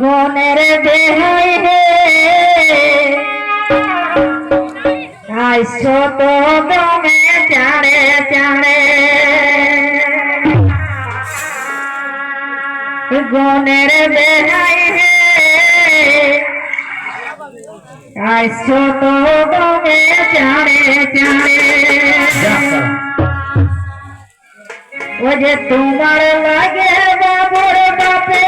গনের বেহাই হে। আইসো তো দমে চাড়ে চাড়ে। গনের বেহাই হে। আইসো তো দমে চাড়ে চাড়ে। ও যে তোমার লাগে বাবুর বাপে।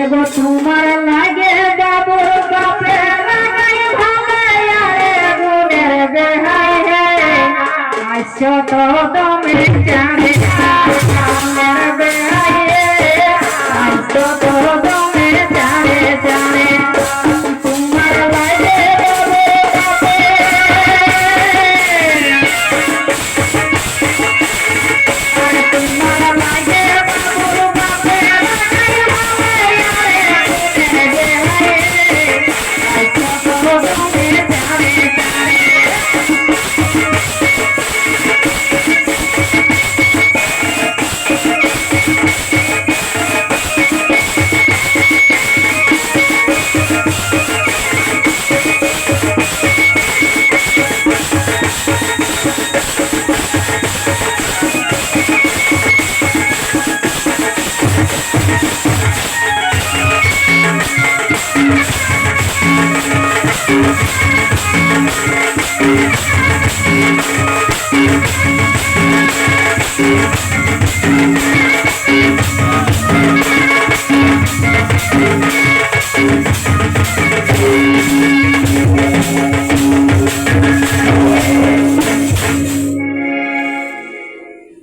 এগো তোমার লাগে বাবুর বাপে। বেহাই তো হে আইসো তো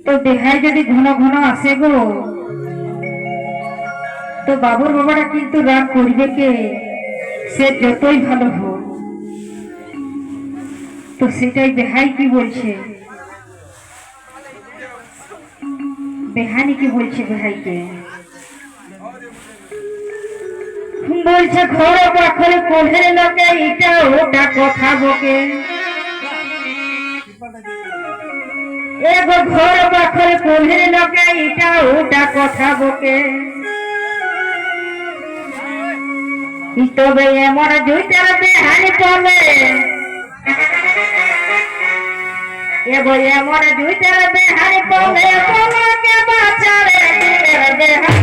তো দেহায় যদি ঘন ঘন আসে গো, তো বাবুর বাবাটা কিন্তু রাগ করবে কে? সে যতই ভালো হোক। তো সেটাই বেহাই কি বলছে? বেহানি কি বলছে বেহাইকে। বলছে ঘর পাখরে কোহের লোকে এটা ওটা কথা বকে। এগো ঘর পাখরে কোহের লোকে এটা ওটা কথা বকে। তবে এমন দুইটার বেহানি পলে এগো এমন দুইটার বেহানি পলে পলকে বাঁচারে দিনের বেহানি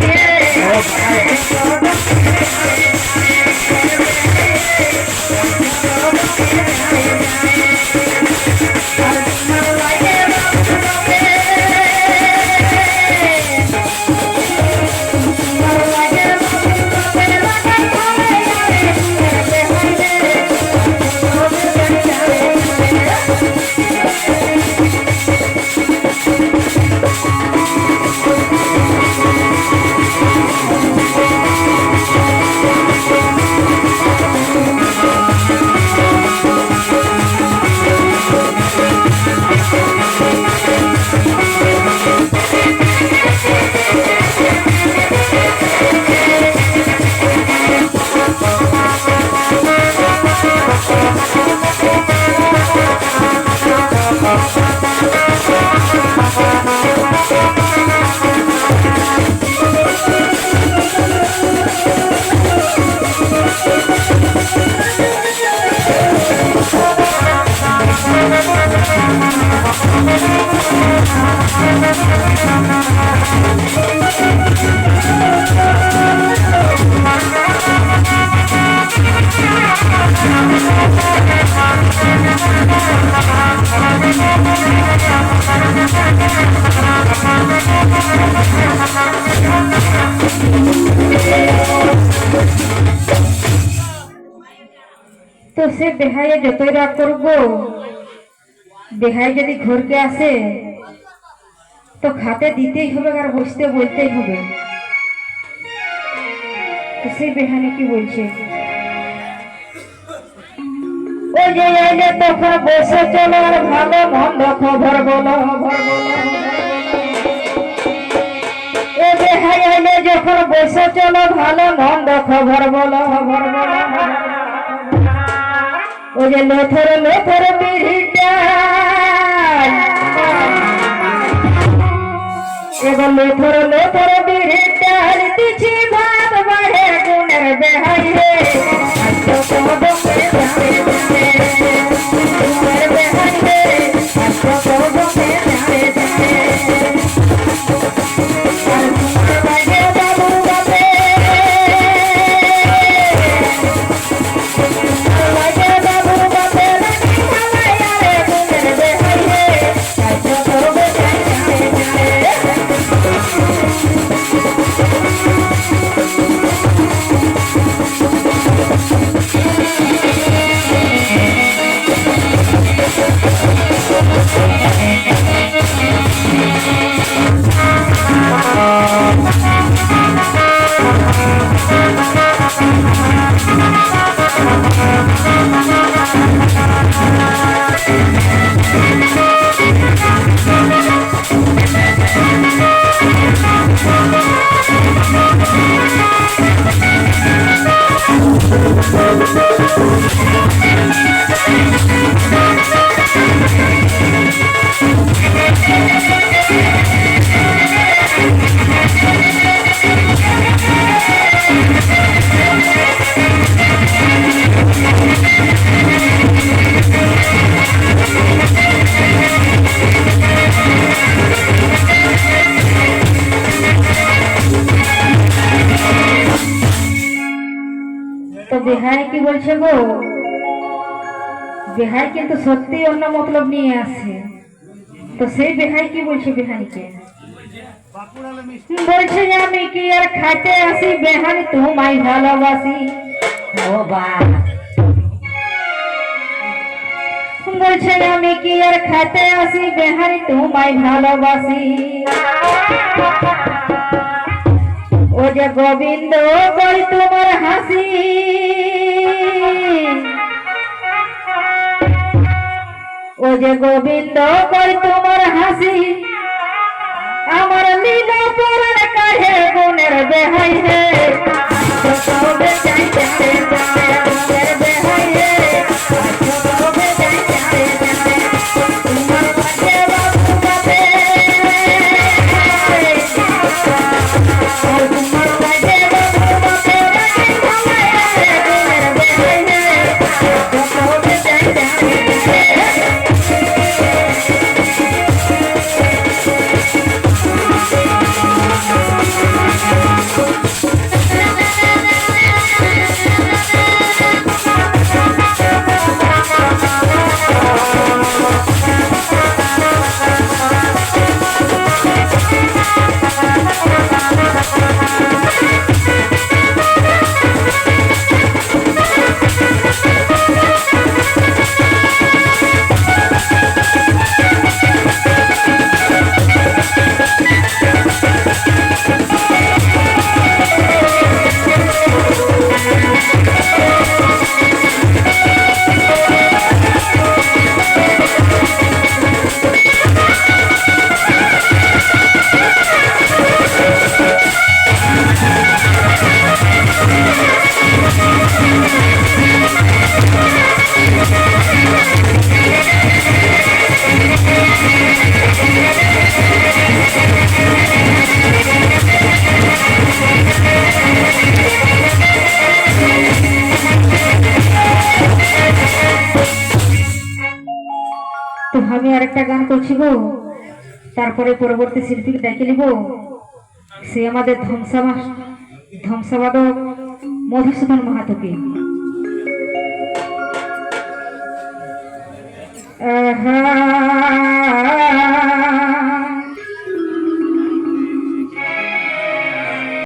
তো সে বেহাইয়ে যতই রাগ করব বেহাই যদি ঘরকে আসে, তো খাতে দিতেই হবে আর বসতে বলতেই হবে। তো সেই বেহানি কি বলছে? ওই যে তখন বসে চলো আর ভালো মন্দ খবর বলো খবর বলো। এলে যখন বসে চলো ভালো মন্দ খবর বলো খবর বলো। ও যে লোথর লোথর বিড়িটা। এবার লোথর লোথর বিড়িটা দিছি ভাত বাড়ে গুণের বেহাই রে কবো মে গো বিহাই কিন্তু সত্যি অন্য মতলব নিয়ে আসে তো সেই বিহাই কি বলছে বিহাইকে? বলছে আমি কি আর খাইতে আসি? বেহানি তোমায় ভালোবাসি। ও বলছে আমি কি আর খাইতে আসি? বেহানি তোমায় ভালোবাসি। ও যে গোবিন্দ কই তোমার হাসি। ও যে গোবিন্দ কই তোমার হাসি? আমার লীলা পরার কাহে গুণের বেহাই আরেকটা গান করছি গো। তারপরে পরবর্তী শিল্পীকে ডেকে নিব। সে আমাদের ধ্বংসাবা ধ্বংসাবাদক মধুসূদন মাহাতোকে। আহা!